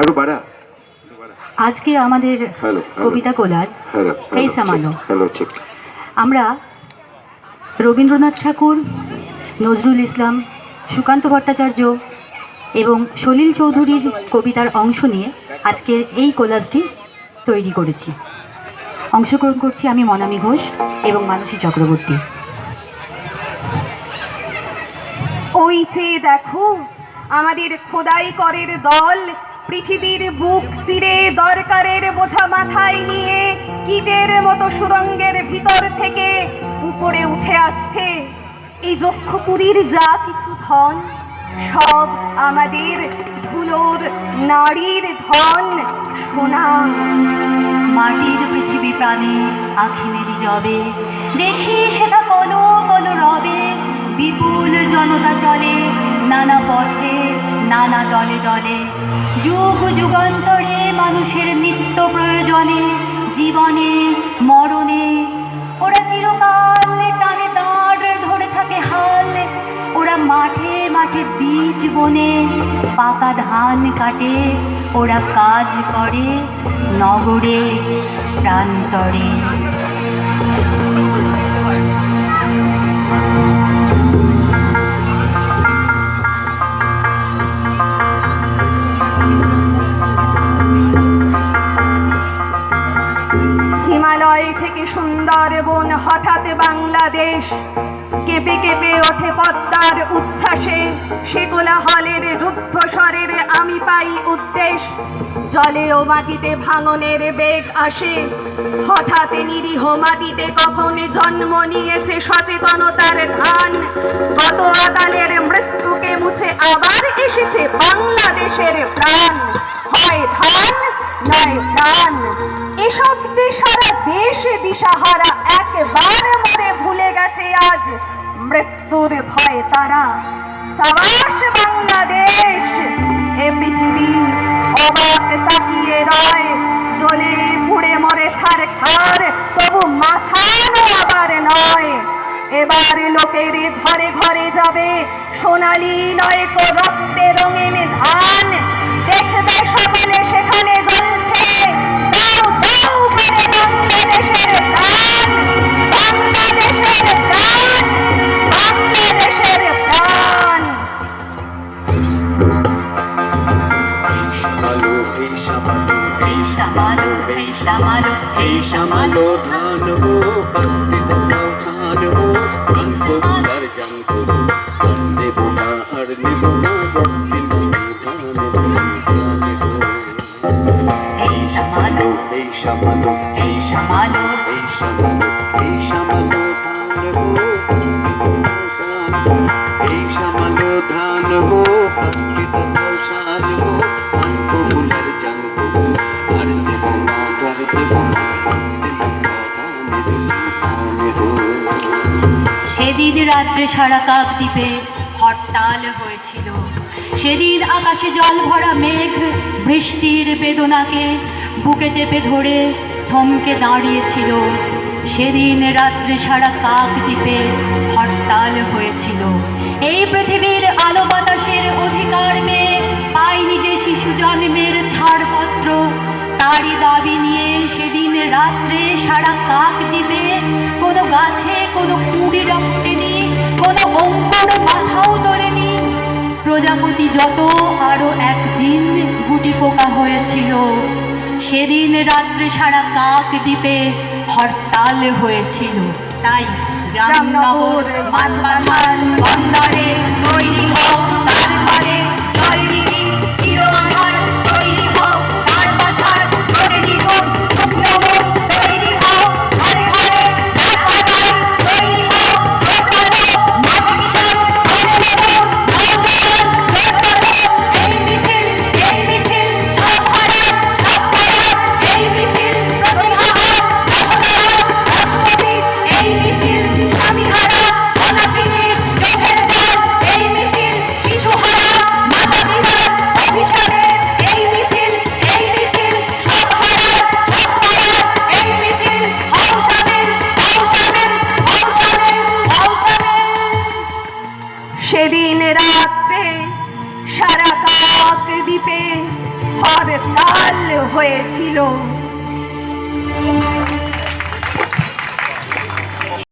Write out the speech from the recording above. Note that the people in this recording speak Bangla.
আরও বাড়া। আজকে আমাদের কবিতা কোলাজ এই সামানো আমরা রবীন্দ্রনাথ ঠাকুর নজরুল ইসলাম সুকান্ত ভট্টাচার্য এবং সলিল চৌধুরীর কবিতার অংশ নিয়ে আজকের এই কোলাজটি তৈরি করেছি। অংশগ্রহণ করছি আমি মনামি ঘোষ এবং মানসী চক্রবর্তী। ওই চেয়ে দেখো আমাদের খোদাই করের দল, পৃথিবীর বুক চিরে দরকারের বোঝা মাথায় নিয়ে কীটের মতো সুরঙ্গের ভিতর থেকে উপরে উঠে আসছে। এই যক্ষপুরীর যা কিছু ধন, সব আমাদের ধুলোর নারীর ধন, সোনা। মাটির পৃথিবী প্রাণে আখি মেলি জবে দেখি সেটা কলো কলো রবে, বিপুল জনতা চলে। নানা পথে, নানা দলে দলে, যুগ যুগান্তরে মানুষের নিত্য প্রয়োজনে, জীবনে, মরণে। ওরা চিরকাল টানে দাঁড় ধরে থাকে হাল। ওরা মাঠে মাঠে বীজ বনে, পাকা ধান কাটে। ওরা কাজ করে নগরে, প্রান্তরে। হিমালয় থেকে সুন্দরবন, হঠাৎ বাংলাদেশ। কেঁপে কেঁপে ওঠে পদ্মার উচ্ছ্বাসে। সে কোলাহলের রুদ্ধস্বরের আমি পাই উদ্দেশ। জলে ও মাটিতে ভাঙনের বেগ আসে। হঠাৎ নিরীহ মাটিতে কখন জন্ম নিয়েছে সচেতনতার ধান। গত আকালের মৃত্যুকে মুছে আবার এসেছে বাংলাদেশের প্রাণ। হয় ধান, নয় প্রাণ। এসব সারা দেশে দিশাহারা একবার মরে ভুলে গেছে আজ। মৃত্যুর ভয়ে তারা সাবাস বাংলাদেশ। এ পৃথিবী অবাক তাকিয়ে রয়, জ্বলে পুড়ে মরে ছাড় খার, তবু মাথানো আবার নয়। এবার লোকের ঘরে ঘরে যাবে, সোনালি নয় কো রক্তে রঙিন ধান সামালো এই সামালো এই সামালো এই সামালো এই সামালো ধান হো কাস্তে দাও ধান হো অল্প আর জাঙ্ক ধান নেব না আর নেব না বস্তিন ধান হো ধান হো এই সামালো এই সামালো এই সামালো এই সামালো এই সামালো সেদিন রাত্রে সারা কাকদ্বীপে হরতাল হয়েছিল। সেদিন আকাশে জল ভরা মেঘ বৃষ্টির বেদনাকে বুকে চেপে ধরে থমকে দাঁড়িয়েছিল। সেদিন রাত্রে সারা কাকদ্বীপে হরতাল হয়েছিল। এই পৃথিবীর আলো সেদিন রাত্রে সারা কাক দিবে। কোনো গাছে কোনো কুড়ি রক্তেনি কোনো অঙ্কুর মাথাও তোলেনি প্রজাপতি যত আরও একদিন গুটি পোকা হয়েছিল সেদিন রাত্রে সারা কাক দ্বীপে হরতাল হয়েছিল। তাই গ্রামনগর মাঠ পাঠান বন্দরে দ্বীপে হরতাল হয়েছিল।